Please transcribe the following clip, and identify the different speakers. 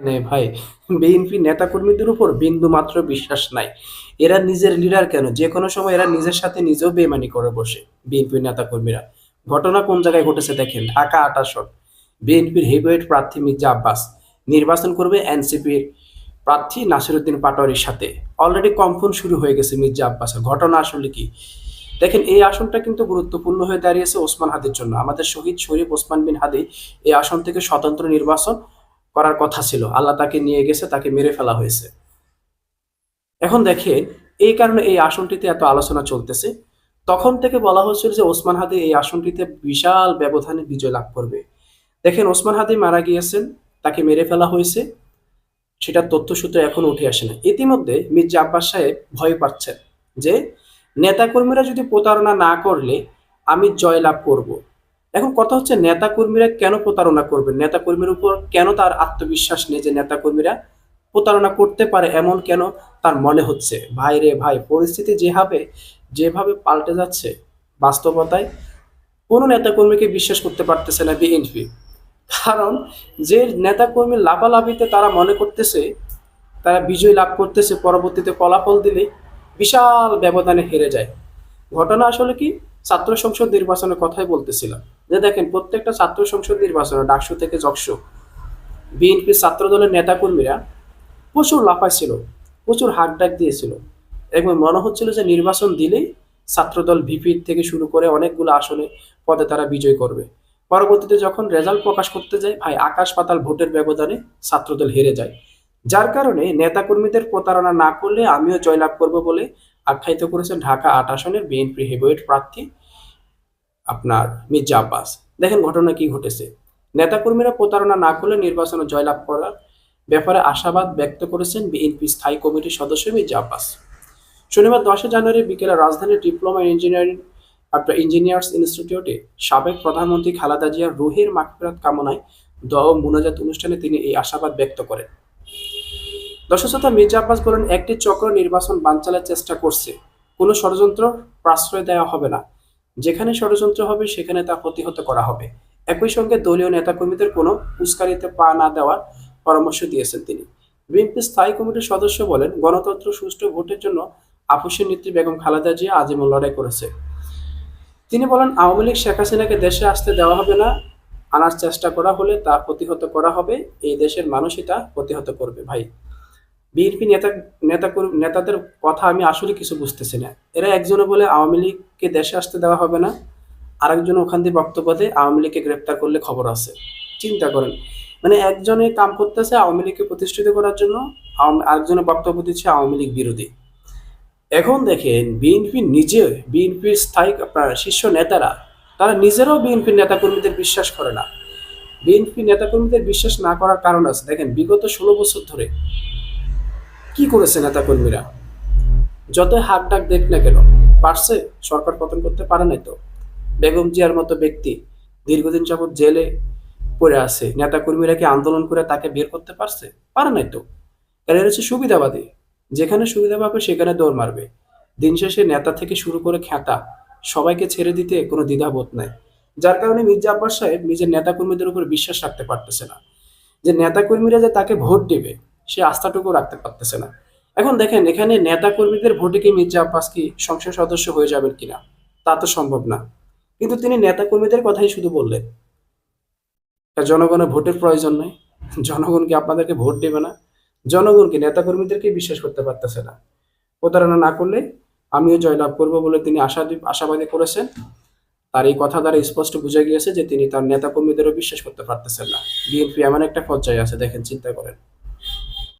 Speaker 1: নে ভাই, বিএনপি নেতাকর্মীদের উপর বিন্দু মাত্র বিশ্বাস নাই। এরা নিজের লিডার কেন? যে কোনো সময় এরা নিজের সাথে নিজেও বেমানি করে বসে, বিএনপির নেতাকর্মীরা। ঘটনা কোন জায়গায় ঘটেছে দেখেন? ঢাকা আট আসন বিএনপির হেভিওয়েট প্রার্থী মির্জা আব্বাস। নির্বাচন করবে এনসিপির প্রার্থী নাসিরুদ্দিন পাটোয়ারির সাথে। অলরেডি কম্পন শুরু হয়ে গেছে মির্জা আব্বাসের। ঘটনা আসলে কি? দেখেন, এই আসনটা কিন্তু গুরুত্বপূর্ণ হয়ে দাঁড়িয়েছে ওসমান হাদির জন্য। আমাদের শহীদ শরীফ ওসমান বিন হাদি এই আসন থেকে স্বতন্ত্র নির্বাচন করার কথা ছিল। আল্লাহ তাকে নিয়ে গেছে, তাকে মেরে ফেলা হয়েছে। এখন দেখেন এই কারণে এই আসনটিতে এত আলোচনা চলতেছে। তখন থেকে বলা হয়েছিল যে ওসমান হাদি এই আসনটিতে বিশাল ব্যবধানে বিজয় লাভ করবে। দেখেন, ওসমান হাদি মারা গিয়েছেন, তাকে মেরে ফেলা হয়েছে। সেটার তথ্যসূত্র এখন উঠে আসে না। ইতিমধ্যে মির্জা আব্বাস সাহেব ভয় পাচ্ছেন যে, নেতাকর্মীরা যদি প্রতারণা না করলে আমি জয় লাভ করব। এখন কথা হচ্ছে নেতাকর্মীরা কেন প্রতারণা করবে? নেতাকর্মীর উপর কেন তার আত্মবিশ্বাস নেই যে নেতাকর্মীরা প্রতারণা করতে পারে? এমন কেন তার মনে হচ্ছে? ভাই রে ভাই, পরিস্থিতি যেভাবে যেভাবে পাল্টে যাচ্ছে বাস্তবতায়, কোনো নেতাকর্মীকে বিশ্বাস করতে পারতেছে না বিএনপি। কারণ যে নেতাকর্মী লাভালাভিতে তারা মনে করতেছে, তারা বিজয় লাভ করতেছে, পরবর্তীতে ফলাফল দিলে বিশাল ব্যবধানে হেরে যায়। ঘটনা আসলে কি? ছাত্র সংসদ নির্বাচনের কথাই বলতেছিলাম। যে দেখেন, প্রত্যেকটা ছাত্র সংসদ নির্বাচনে, ডাকসু থেকে যকসু, বিএনপি ছাত্র দলের নেতাকর্মীরা প্রচুর লাফাইছিল, প্রচুর হাক ডাক দিয়েছিল। এবং মনে হচ্ছিল যে নির্বাচন দিলেই ছাত্রদল ভিপি থেকে শুরু করে অনেকগুলো আসনে পদে তারা বিজয় করবে। পরবর্তীতে যখন রেজাল্ট প্রকাশ করতে যায়, ভাই, আকাশ পাতাল ভোটের ব্যবধানে ছাত্রদল হেরে যায়। যার কারণে নেতাকর্মীদের প্রতারণা না করলে আমিও জয়লাভ করব বলে আখ্যায়িত করেছেন ঢাকা আট আসনের বিএনপি হেভিওয়েট প্রার্থী আপনার মির্জা আব্বাস। দেখেন ঘটনা কি ঘটেছে। নেতাকর্মীরা প্রতারণা না করলে নির্বাচনে জয়লাভ করার ব্যাপারে আশাবাদ ব্যক্ত করেছেন বিএনপি স্থায়ী কমিটির সদস্য মির্জা আব্বাস। শনিবার দশই জানুয়ারি বিকেলে রাজধানীর ডিপ্লোমা ইঞ্জিনিয়ারিং আপনার ইঞ্জিনিয়ার্স ইনস্টিটিউটে সাবেক প্রধানমন্ত্রী খালেদা জিয়ার রুহের মাগফিরাত কামনায় দোয়া মুনাজাত অনুষ্ঠানে তিনি এই আশাবাদ ব্যক্ত করেন। দর্শকতা মির্জা আব্বাস বলেন, একটি চক্র নির্বাচন বানচালের চেষ্টা করছে। কোনো ষড়যন্ত্র প্রশ্রয় দেওয়া হবে না। যেখানে ষড়যন্ত্র হবে, সেখানে তা প্রতিহত করা হবে। একই সঙ্গে দলীয় নেতাকর্মীদের কোনো উস্কানিতে পা না দেওয়ার পরামর্শ দিয়েছেন তিনি। বিএনপি স্থায়ী কমিটির সদস্য বলেন, গণতন্ত্র সুষ্ঠু ভোটের জন্য আপুসের নেত্রী বেগম খালেদা জিয়া আজীবন লড়াই করেছে। তিনি বলেন, আওয়ামী লীগ শেখ হাসিনাকে দেশে আসতে দেওয়া হবে না। আনার চেষ্টা করা হলে তা প্রতিহত করা হবে। এই দেশের মানুষই তা প্রতিহত করবে। ভাই বিএনপি নেতা নেতা নেতাদের কথা আমি আসলে কিছু বুঝতেছি না। এরা একজনে বলে আওয়ামী লীগকে দেশে আসতে দেওয়া হবে না। আরেকজন ওখান দিয়ে বক্তব্য দেয়, আওয়ামী লীগকে গ্রেপ্তার করলে খবর আছে। চিন্তা করেন। মানে একজনে কাম করতেছে আওয়ামী লীগকে প্রতিষ্ঠিত করার জন্য আরেকজনে বক্তব্য দিচ্ছে আওয়ামী লীগ বিরোধী। এখন দেখেন, বিএনপি নিজে, বিএনপির স্থায়ী আপনার শীর্ষ নেতারা, তারা নিজেরাও বিএনপির নেতাকর্মীদের বিশ্বাস করে না। বিএনপি নেতাকর্মীদের বিশ্বাস না করার কারণ আছে। দেখেন, বিগত ষোলো বছর ধরে কি করেছে নেতাকর্মীরা? যতই হাক ডাক দেখ না কেন, পারছে? সরকার পতন করতে পারে নাই তো? বেগম জিয়ার মতো ব্যক্তি দীর্ঘদিন যাবৎ জেলে পড়ে আছে, নেতাকর্মীরা কি আন্দোলন করে তাকে বের করতে পারছে? পারে নাই তো? এরা হচ্ছে সুবিধাবাদী। যেখানে সুবিধা পাবে সেখানে দৌড় মারবে। দিন শেষে নেতা থেকে শুরু করে খ্যাতা সবাইকে ছেড়ে দিতে কোনো দ্বিধাবোধ নাই। যার কারণে মির্জা আব্বাস সাহেব নিজের নেতাকর্মীদের উপর বিশ্বাস রাখতে পারতেছে না। যে নেতাকর্মীরা যে তাকে ভোট দেবে সে আস্থাটুকু রাখতে পারতেছে না। এখন দেখেন, এখানে নেতাকর্মীদের ভোটে কি মির্জা আব্বাস কি সংসদ সদস্য হয়ে যাবেন কিনা? তা তো সম্ভব না। কিন্তু তিনি নেতাকর্মীদের কথাই শুধু বললেন। জনগণের ভোটের প্রয়োজন নেই। জনগণ কি আপনাদেরকে ভোট দেবে না? জনগণ কি নেতা কর্মীদেরকে বিশ্বাস করতে পারতেছে না? প্রতারণা না করলে আমিও জয়লাভ করব বলে তিনি আশা আশাবাদী করেছেন। তার এই কথা দ্বারা স্পষ্ট বোঝা গিয়েছে যে তিনি তার নেতা কর্মীদেরও বিশ্বাস করতে পারতেছেন না। বিএনপি এমন একটা পর্যায়ে আছে, দেখেন, চিন্তা করেন।